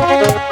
High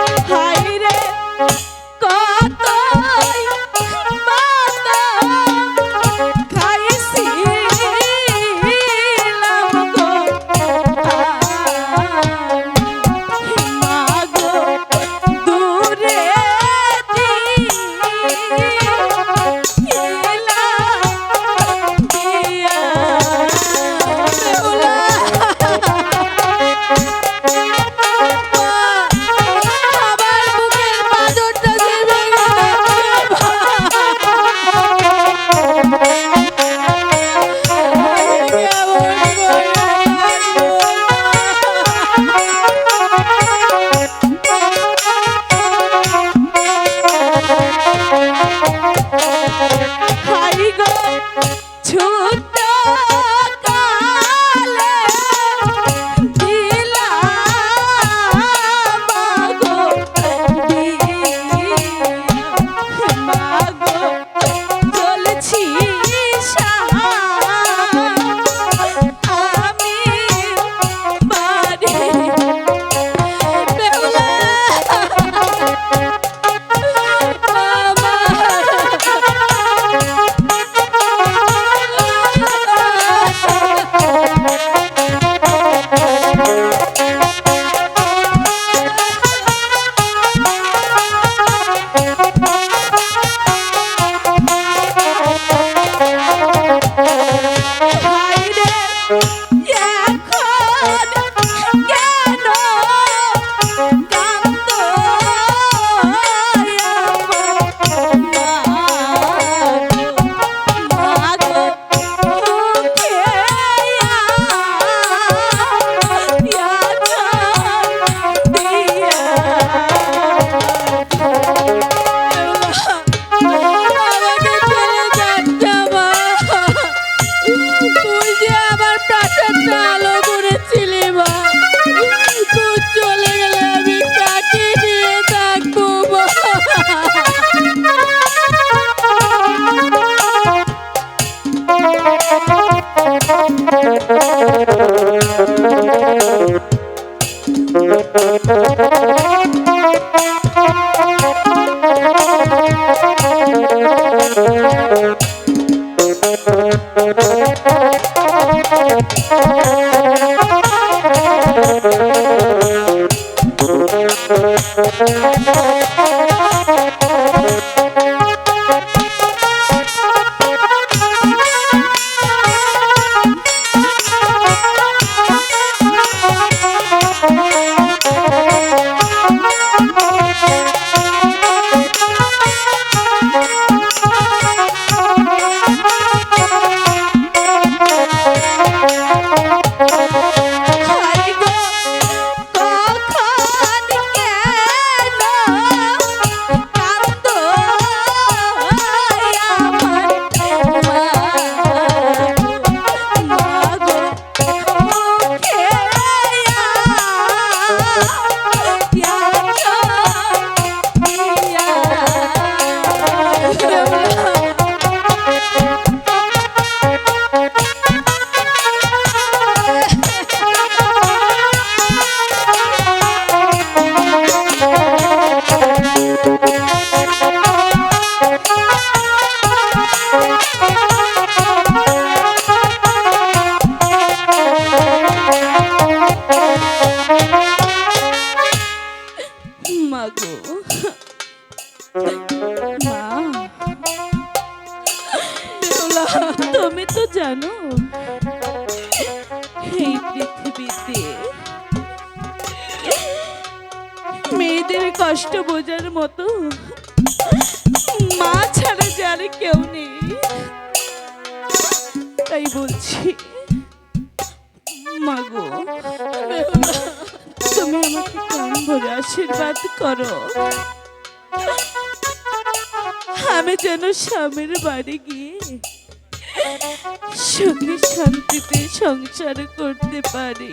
high মাগো মা। তুমি তো জানো, এই পৃথিবীতে মেয়েদের কষ্ট বোঝার মতো মা ছাড়া যার কেউ নেই। তাই বলছি মাগো তুমি আমাকে ভরে আশীর্বাদ করো। আমি যেন স্বামীর বাড়ি গিয়ে সুখে শান্তিতে সংসার করতে পারি।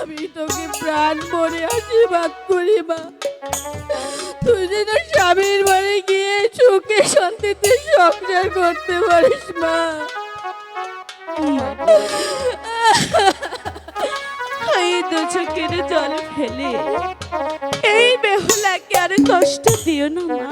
আমি তোকে প্রাণ ভরে আশীর্বাদ করি, মা। তুই যেন স্বামীর বাড়ি গিয়ে সুখে শান্তিতে সংসার করতে পারিস, মা। এই দু চোখের জল ফেলে। এই বেহুলাকে আর কষ্ট দিও না মা।